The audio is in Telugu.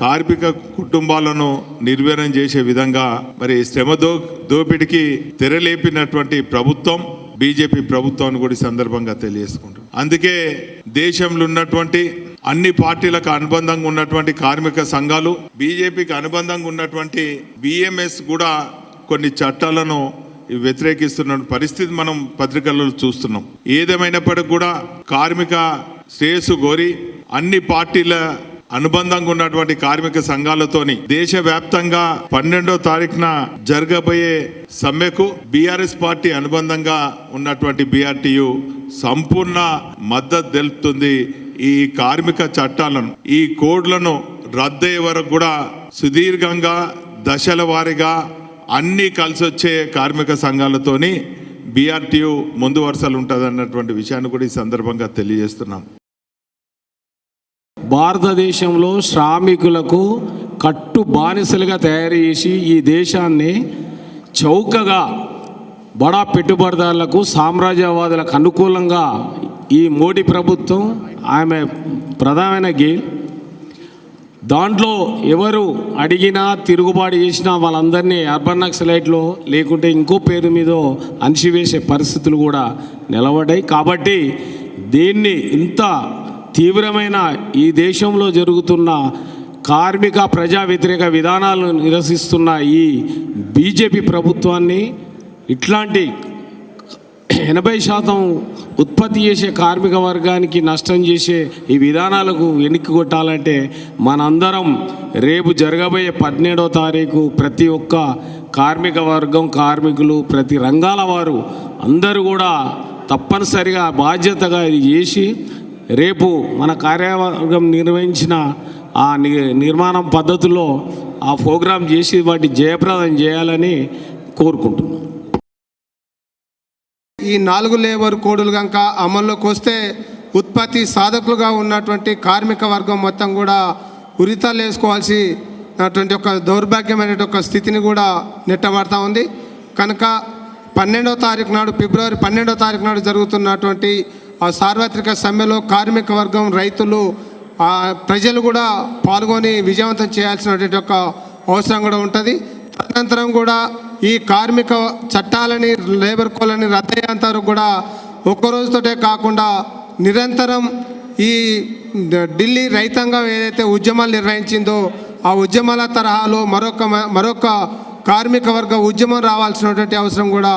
కార్మిక కుటుంబాలను నిర్వీర్యం చేసే విధంగా మరి శ్రమ దో దోపిడికి తెరలేపినటువంటి ప్రభుత్వం బీజేపీ ప్రభుత్వాన్ని కూడా సందర్భంగా తెలియజేసుకుంటాం అందుకే దేశంలో ఉన్నటువంటి అన్ని పార్టీలకు అనుబంధంగా ఉన్నటువంటి కార్మిక సంఘాలు బీజేపీకి అనుబంధంగా ఉన్నటువంటి బిఎంఎస్ కూడా కొన్ని చట్టాలను వ్యతిరేకిస్తున్న పరిస్థితి మనం పత్రికల్లో చూస్తున్నాం. ఏదేమైనప్పటికీ కూడా కార్మిక శ్రేయస్సు కోరి అన్ని పార్టీల అనుబంధంగా ఉన్నటువంటి కార్మిక సంఘాలతోని దేశవ్యాప్తంగా పన్నెండో తారీఖున జరగబోయే సమ్మెకు బీఆర్ఎస్ పార్టీ అనుబంధంగా ఉన్నటువంటి బీఆర్టీయు సంపూర్ణ మద్దతు తెలుపుతుంది. ఈ కార్మిక చట్టాలను ఈ కోడ్లను రద్దయ్యే వరకు కూడా సుదీర్ఘంగా దశల వారీగా అన్నీ కలిసి వచ్చే కార్మిక సంఘాలతోని బీఆర్టీయు ముందు వరుసలు ఉంటుంది అన్నటువంటి విషయాన్ని కూడా ఈ సందర్భంగా తెలియజేస్తున్నాం. భారతదేశంలో శ్రామికులకు కట్టు బానిసలుగా తయారు చేసి ఈ దేశాన్ని చౌకగా బడా పెట్టుబడిదారులకు సామ్రాజ్యవాదులకు అనుకూలంగా ఈ మోడీ ప్రభుత్వం ఆమె ప్రధానమైన గేమ్ దాంట్లో ఎవరు అడిగినా తిరుగుబాటు చేసినా వాళ్ళందరినీ అర్బన్ నక్సలైట్లో లేకుంటే ఇంకో పేరు మీద అణిచివేసే పరిస్థితులు కూడా నిలబడ్డాయి. కాబట్టి దీన్ని ఇంత తీవ్రమైన ఈ దేశంలో జరుగుతున్న కార్మిక ప్రజా వ్యతిరేక విధానాలను నిరసిస్తున్న ఈ బీజేపీ ప్రభుత్వాన్ని ఇట్లాంటి ఎనభై శాతం ఉత్పత్తి చేసే కార్మిక వర్గానికి నష్టం చేసే ఈ విధానాలకు వెనక్కి కొట్టాలంటే మనందరం రేపు జరగబోయే పదిహేడో తారీఖు ప్రతి ఒక్క కార్మిక వర్గం కార్మికులు ప్రతి రంగాల వారు అందరూ కూడా తప్పనిసరిగా బాధ్యతగా ఇది చేసి రేపు మన కార్యవర్గం నిర్వహించిన ఆ ని- నిర్మాణం పద్ధతిలో ఆ ప్రోగ్రాం చేసి వాటి జయప్రదం చేయాలని కోరుకుంటున్నాను ఈ నాలుగు లేబర్ కోడులు కనుక అమల్లోకి వస్తే ఉత్పత్తి సాధకులుగా ఉన్నటువంటి కార్మిక వర్గం మొత్తం కూడా ఉరితాలు వేసుకోవాల్సి అటువంటి ఒక దౌర్భాగ్యమైన ఒక స్థితిని కూడా నెట్టబడతా ఉంది. కనుక పన్నెండో తారీఖు నాడు ఫిబ్రవరి పన్నెండో తారీఖు నాడు జరుగుతున్నటువంటి ఆ సార్వత్రిక సమ్మెలో కార్మిక వర్గం రైతులు ప్రజలు కూడా పాల్గొని విజయవంతం చేయాల్సినటువంటి ఒక అవసరం కూడా ఉంటుంది. తదనంతరం కూడా ఈ కార్మిక చట్టాలని లేబర్ కోలని రద్దయ్యేంత వరకు కూడా ఒక్క రోజుతోటే కాకుండా నిరంతరం ఈ ఢిల్లీ రైతాంగం ఏదైతే ఉద్యమాలు నిర్వహించిందో ఆ ఉద్యమాల తరహాలో మరొక మరొక కార్మిక వర్గ ఉద్యమం రావాల్సినటువంటి అవసరం కూడా